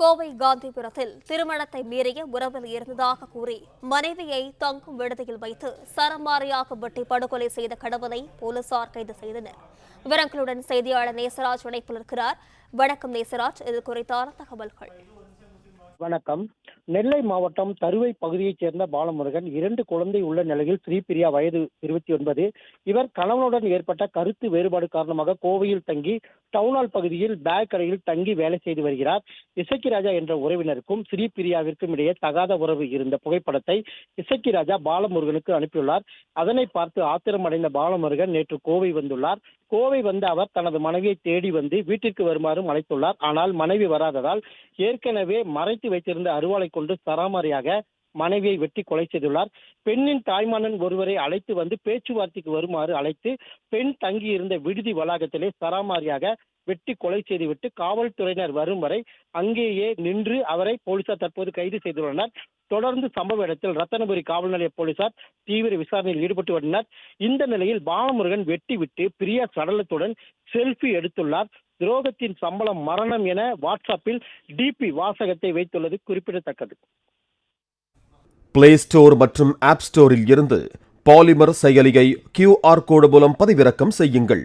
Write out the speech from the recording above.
கோவை காந்திபுரத்தில் திருமணத்தை மீறிய உறவில் இருந்ததாக கூறி மனைவியை தங்கும் விடுதியில் வைத்து சரமாரியாக வெட்டி படுகொலை செய்த கணவனை போலீசார் கைது செய்தனர். விவரங்களுடன் செய்தியாளர் நேசராஜ் இணைப்பில் இருக்கிறார். வணக்கம் நேசராஜ் இது குறித்தான தகவல்கள். வணக்கம். நெல்லை மாவட்டம் தருவை பகுதியைச் சேர்ந்த பாலமுருகன் இரண்டு குழந்தை உள்ள நிலையில் ஸ்ரீபிரியா வயது இருபத்தி ஒன்பது. இவர் கணவனுடன் ஏற்பட்ட கருத்து வேறுபாடு காரணமாக கோவையில் தங்கி டவுனால் பகுதியில் பேக் கடையில் தங்கி வேலை செய்து வருகிறார். இசக்கி ராஜா என்ற உறவினருக்கும் ஸ்ரீபிரியாவிற்கும் இடையே தகாத உறவு இருந்த புகைப்படத்தை இசக்கி ராஜா பாலமுருகனுக்கு அனுப்பியுள்ளார். அதனை பார்த்து ஆத்திரமடைந்த பாலமுருகன் நேற்று கோவை வந்துள்ளார். கோவை வந்த அவர் தனது மனைவியை தேடி வந்து வீட்டிற்கு வருமாறும் அழைத்துள்ளார். ஆனால் மனைவி வராததால் ஏற்கனவே மறைத்து வைத்திருந்த அருவாளை கொண்டு சராமாரியாக மனைவியை வெட்டி கொலை செய்துள்ளார். பெண்ணின் தாய்மானன் ஒருவரை அழைத்து வந்து பேச்சுவார்த்தைக்கு வருமாறு அழைத்து பெண் தங்கியிருந்த விடுதி வளாகத்திலே சராமாரியாக வெட்டி கொலை செய்துவிட்டு காவல்துறையினர் வரும் வரை அங்கேயே நின்று அவரை போலீசார் தற்போது கைது செய்துள்ளனர். தொடர்ந்து சம்பவ இடத்தில் ரத்தனபுரி காவல் நிலைய போலீசார் தீவிர விசாரணையில் ஈடுபட்டு வந்தனர் இந்த நிலையில் பாலமுருகன் வெட்டி விட்டு பிரியா சடலத்துடன் செல்ஃபி எடுத்துள்ளார். துரோகத்தின் சம்பளம் மரணம் என வாட்ஸ்அப்பில் டிபி வாசகத்தை வைத்துள்ளது குறிப்பிடத்தக்கது. பிளே ஸ்டோர் மற்றும் ஆப் ஸ்டோரில் இருந்து பாலிமர் செயலியை கியூஆர் கோடு மூலம் பதிவிறக்கம் செய்யுங்கள்.